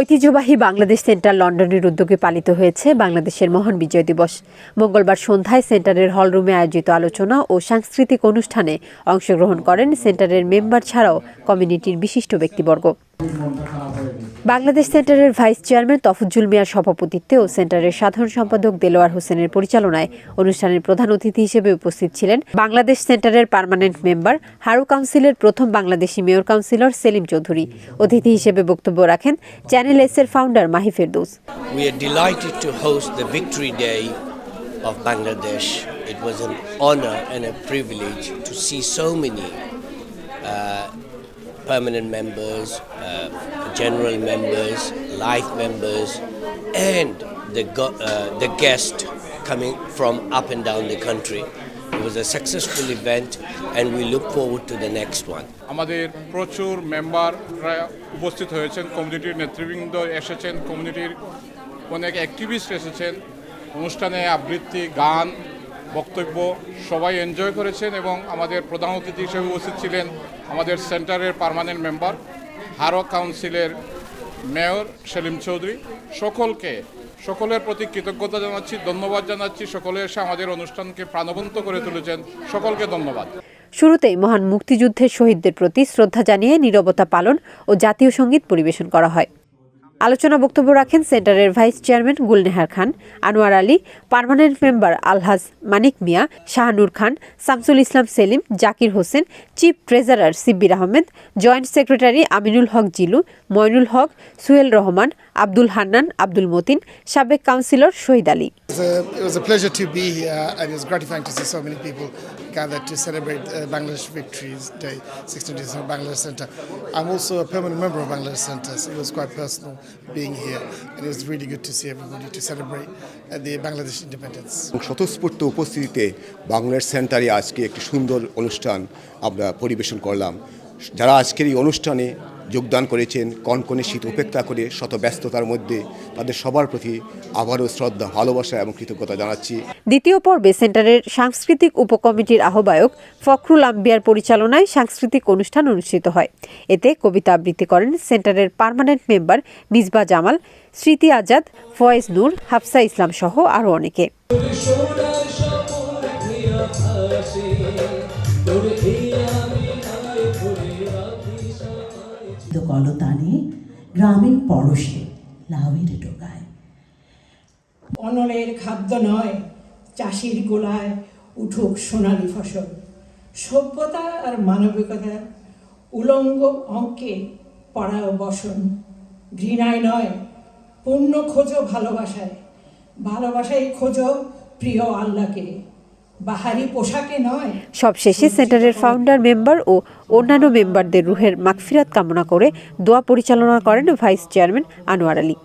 ঐতিহ্যবাহী বাংলাদেশ সেন্টার লন্ডনের উদ্যোগে পালিত হয়েছে বাংলাদেশের মহান বিজয় দিবস। মঙ্গলবার সন্ধ্যায় সেন্টারের হলরুমে আয়োজিত আলোচনা ও সাংস্কৃতিক অনুষ্ঠানে অংশগ্রহণ করেন সেন্টারের মেম্বার ছাড়াও কমিউনিটির বিশিষ্ট ব্যক্তিবর্গ। বাংলাদেশ সেন্টারের ভাইস চেয়ারম্যান তফুজ্জুল মিয়ার সভাপতিত্বে ও সেন্টারের সাধারণ সম্পাদক দেলোয়ার হোসেনের পরিচালনায় অনুষ্ঠানের প্রধান অতিথি হিসেবে উপস্থিত ছিলেন বাংলাদেশ সেন্টারের পার্মানেন্ট মেম্বার হারু কাউন্সিলের প্রথম বাংলাদেশি মেয়র কাউন্সিলর সেলিম চৌধুরী অতিথি হিসেবে বক্তব্য রাখেন চ্যানেল এস এর founder Mahi Ferdous We are delighted to host the Victory Day of Bangladesh. It was an honor and a privilege to see so many uh, permanent members, uh, general members, life members, and the, uh, the guest coming from up and down the country. It was a successful event, and we look forward to the next one. আমাদের প্রচুর মেম্বাররা উপস্থিত হয়েছেন কমিউনিটির নেতৃবৃন্দ এসেছেন কমিউনিটির অনেক অ্যাক্টিভিস্ট এসেছেন অনুষ্ঠানে আবৃত্তি গান বক্তব্য সবাই এনজয় করেছেন এবং আমাদের প্রধান অতিথি হিসেবে উপস্থিত ছিলেন আমাদের সেন্টারের পার্মানেন্ট মেম্বার হারো কাউন্সিলের মেয়র সেলিম চৌধুরী। সকলকে, সকলের প্রতি কৃতজ্ঞতা জানাচ্ছি, ধন্যবাদ জানাচ্ছি, সকলে এসে আমাদের অনুষ্ঠানকে প্রাণবন্ত করে তুলেছেন। সকলকে ধন্যবাদ। শুরুতেই মহান মুক্তিযুদ্ধের শহীদদের প্রতি শ্রদ্ধা জানিয়ে নিরবতা পালন ও জাতীয় সংগীত পরিবেশন করা হয়। আলোচনা বক্তব্য রাখেন সেন্টারের vice chairman Gulnehar Khan Anwar Ali permanent member Alhaj Manik Mia Shahanur Khan Shamsul Islam Selim Zakir Hossain chief treasurer Sibbir Ahmed joint secretary Aminul Haque Jilu Moynul Haque Suhel Rahman Abdul Hannan Abdul Matin সাবেক councillor Shahid Ali It was, a, pleasure to be here, and it was gratifying to see so many people gathered to celebrate uh, Bangladesh Victories Day, 16th December Bangladesh Center. I'm also a permanent member of Bangladesh Center, so it was quite personal being here, and it was really good to see everybody to celebrate uh, the Bangladesh independence. স্বতঃস্ফূর্ত উপস্থিতিতে বাংলার সেন্টারে আজকে একটি সুন্দর অনুষ্ঠান আমরা পরিবেশন করলাম যারা আজকের এই অনুষ্ঠানে যোগদান করেছেন কনকনে শীত উপেক্ষা করে শত ব্যস্ততার মধ্যে তাদের সবার প্রতি আবারও শ্রদ্ধা ভালোবাসা এবং কৃতজ্ঞতা জানাচ্ছি। দ্বিতীয় পর্বে সেন্টারের সাংস্কৃতিক উপকমিটির আহ্বায়ক ফখরুল আম্বিয়ার পরিচালনায় সাংস্কৃতিক অনুষ্ঠান অনুষ্ঠিত হয়। এতে কবিতা আবৃত্তি করেন সেন্টারের পার্মানেন্ট মেম্বার মিসবা জামাল স্মৃতি আজাদ ফয়েজ নূর হাফসা ইসলাম সহ আরও অনেকে। কলতানে গ্রামের পরশে লাউয়ের ডোগায়। অনলের খাদ্য নয়, চাষির গোলায় উঠুক সোনালি ফসল। সভ্যতা আর মানবিকতা উলঙ্গ অঙ্কে পড়াও বসন। ঘৃণায় নয়, পূর্ণ খোঁজো ভালোবাসায়। ভালোবাসায় খোঁজো প্রিয় আল্লাহকে। বাহারি পোশাকে নয়। সবশেষে সেন্টারের ফাউন্ডার মেম্বার ও অন্যান্য মেম্বারদের রুহের মাগফিরাত কামনা করে দোয়া পরিচালনা করেন ভাইস চেয়ারম্যান আনোয়ার আলী।